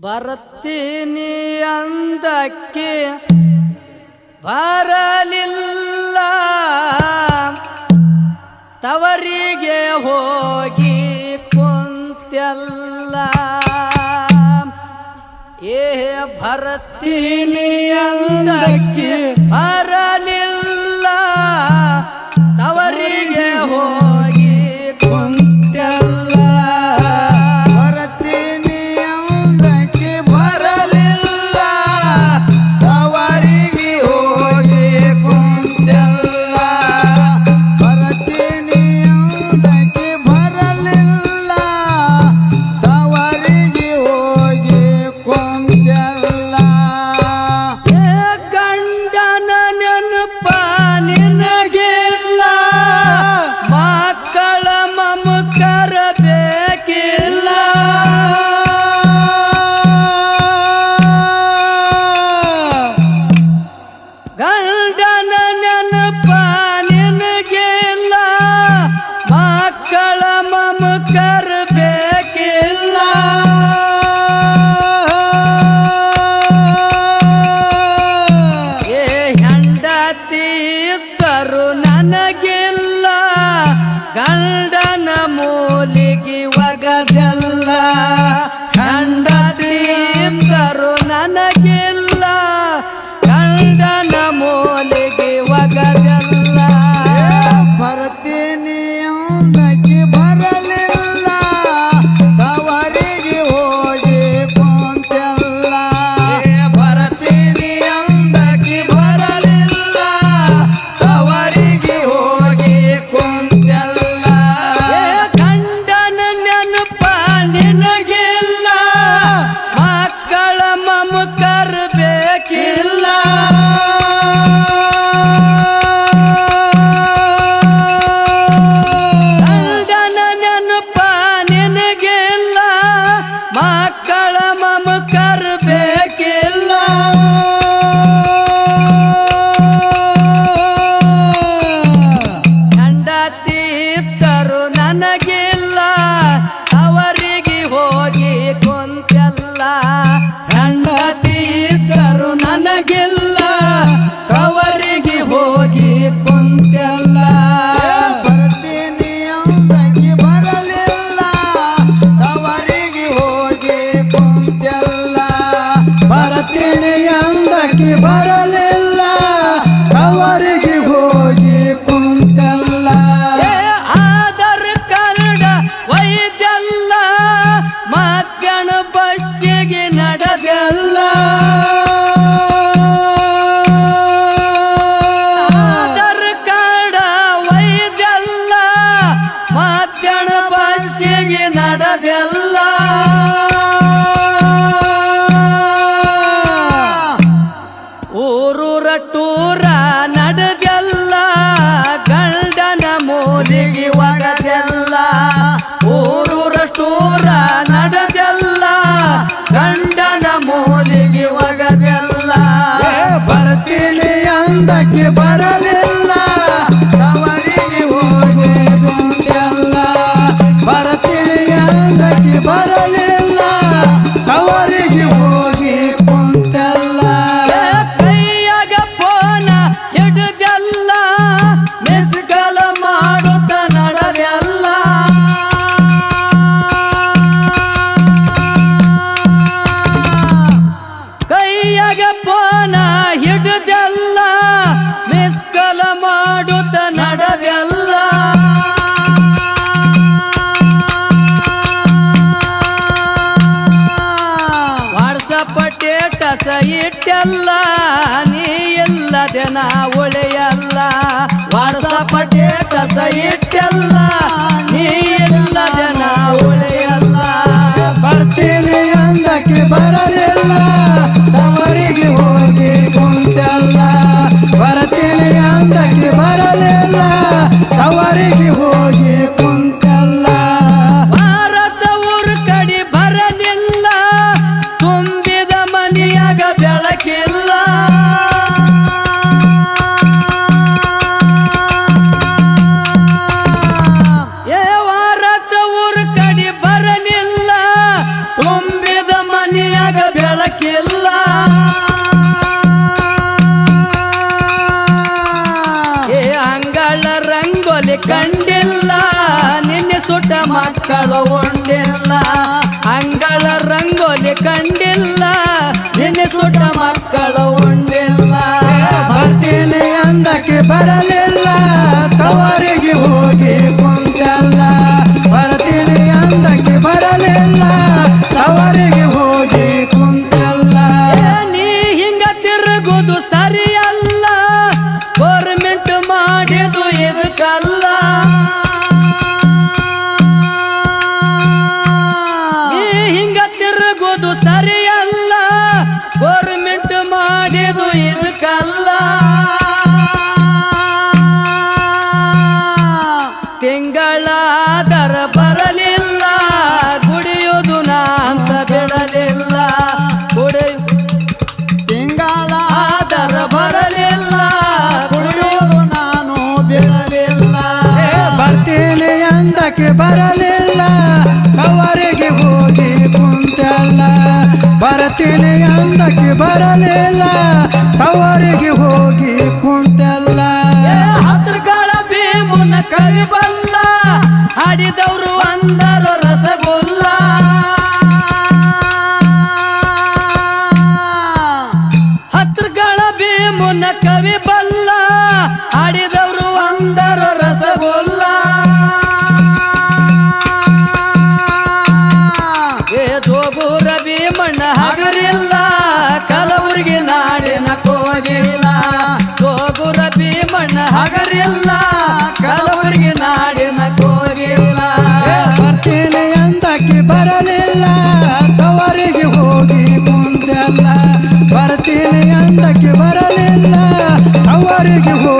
ಬರ್ತೀನಿ ಅಂದಕ್ಕೆ ಬರಲಿಲ್ಲ. ತವರಿಗೆ ಹೋಗಿ ಕುಂತ್ಯಲ್ಲ. ಏ ಭರತೀನಿ ಅಂದಕ್ಕೆ ಬರಲಿಲ್ಲ. ತವರಿಗೆ ಹೋಗಿ ಕುಂತ ಗತಿದ್ದರು ನನಗೆಲ್ಲ ಗಂಡನ ಮೂಲಿಗೆ ಒಗದೆಲ್ಲ. ಗಂಡತಿದ್ದರು ನನಗಿಲ್ಲ तिने अंदा की बा ಹುಟ್ಟಿನಿ ಅಂದಕ್ಕೆ ಬರಲಿಲ್ಲ. ಅವರಿಗೆ ಹೋಗಿ ಬಂದೆಲ್ಲ ಬರತೀನಿ ಅಂದಕ್ಕೆ ಬರಲಿಲ್ಲ. ಅವರಿಗೆ ಹೋಗಿ ಕುಂತಲ್ಲ ಕೈಯಾಗ ಪೋನ ಹಿಡಿದೆಲ್ಲ ಮಿಸ್ಕಲ ಮಾಡುತ್ತ ನಡೆದೆಲ್ಲ. ಕೈಯಾಗ ಪಟೇಟ ಇಟ್ಟೆಲ್ಲ ನೀ ಇಲ್ಲದೆ ನಾ ಒಳೆಯಲ್ಲ. ವಾಡಸ ಪಟೇಟ ಇಟ್ಟೆಲ್ಲ ನೀ ಇಲ್ಲದೆ ನಾ ಒಳೆಯಲ್ಲ. ಬರ್ತೀನಿ ಅಂದಕ್ಕೆ ಬರಲಿಲ್ಲ ಅವರಿಗೆ ಹೋಗಿ ರಂಗೋಲಿ ಕಂಡಿಲ್ಲ, ನಿನ್ನೆ ಸುಟ್ಟ ಮಕ್ಕಳು ಉಂಡಿಲ್ಲ. ಅಂಗಳ ರಂಗೋಲಿ ಕಂಡಿಲ್ಲ, ನಿನ್ನೆ ಸುಟ್ಟ ಮಕ್ಕಳು ಉಂಡಿಲ್ಲ. ಬರ್ತೀನಿ ಅಂದಕ್ಕೆ ಬರಲಿಲ್ಲ, ತವರಿಗೆ ಹೋಗಿ ಕುಂತಲ್ಲ. ಬರ್ತೀನಿ ಅಂದಕ್ಕೆ ಬರಲಿಲ್ಲ ಮಾಡಿದು ಇದಕ್ಕಲ್ಲ ತಿಂಗಳಾದರ ಬರಲಿಲ್ಲ ಕುಡಿಯೋದು ನಾಂತ ಬಿಡಲಿಲ್ಲ ಕುಡಿ ತಿಂಗಳಾದರ ಬರಲಿಲ್ಲ ಕುಡಿಯೋದು ನಾನು ಬಿಡಲಿಲ್ಲ. ಬರ್ತೀನಿ ಅಂದಕ್ಕೆ ಬರಲಿಲ್ಲ, ಕವರಿಗೆ ಹೋಗಿ ಕುಂತಲ್ಲ. ಬರ್ತೀನಿ ಅಂದಕ್ಕೆ ಬರಲಿಲ್ಲ ಕವರಿಗೆ ಹೋಗಿ ಕುಂತಲ್ಲ ಹತ್ರಗಳ ಭೀಮನ ಕವಿ ಬಲ್ಲ ಹಾಡಿದವರು ಅಂದರು ರಸಗುಲ್ಲ. ಹತ್ರಗಳ ಭೀಮನ ಕವಿ ಬಲ್ಲ ಹಾಡಿದವರು ಅಂದರು ರಸಗುಲ್ಲ. ಏ, ಜೋಗೂರ ಭೀಮಣ್ಣ ಹಗರಿಲ್ಲ ಕಲಬುರಗಿ ನಾಡಿನ ಕೋಗಿಲ್ಲ. ಗೋಗುರ ಭೀಮಣ್ಣ ಹಗರಿಲ್ಲ ಕಲಬುರಿಗೆ ನಾಡಿನ ಕೋಗಿಲ್ಲ. ಬರ್ತೀನಿ ಅಂದಕ್ಕೆ ಬರಲಿಲ್ಲ ಕವರಿಗೆ ಹೋಗಿ ಮುಂದೆಲ್ಲ. ಬರ್ತೀನಿ ಅಂದಕ್ಕೆ ಬರಲಿಲ್ಲ ಅವರಿಗೆ ಹೋಗಿ